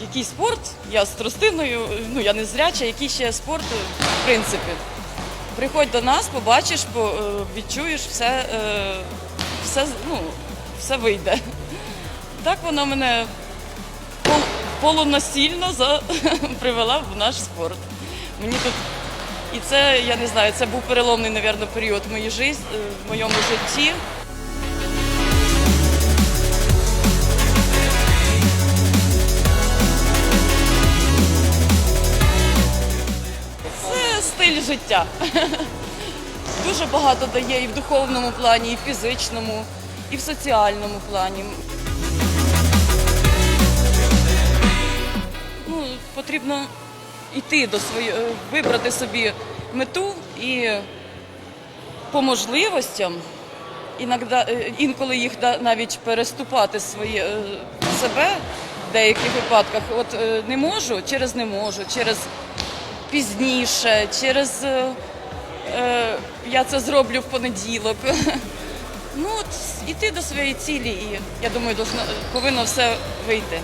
який спорт, я з тростиною, ну я не зряча, який ще спорт, в принципі. Приходь до нас, побачиш, по- е, відчуєш, все, е, все, ну, все вийде. Так вона мене пол- полунасильно за, привела в наш спорт. Мені тут і це, я не знаю, це був переломний, мабуть, період в моїй житті, в моєму житті. Стиль життя. Дуже багато дає і в духовному плані, і в фізичному, і в соціальному плані. Ну, потрібно йти до своєї, е, вибрати собі мету і по можливостям, е, інколи їх навіть переступати своє, е, себе в деяких випадках. От не можу, через не можу, через пізніше, через е, е, я це зроблю в понеділок. Ну, от іти до своєї цілі, і я думаю, повинно все вийти.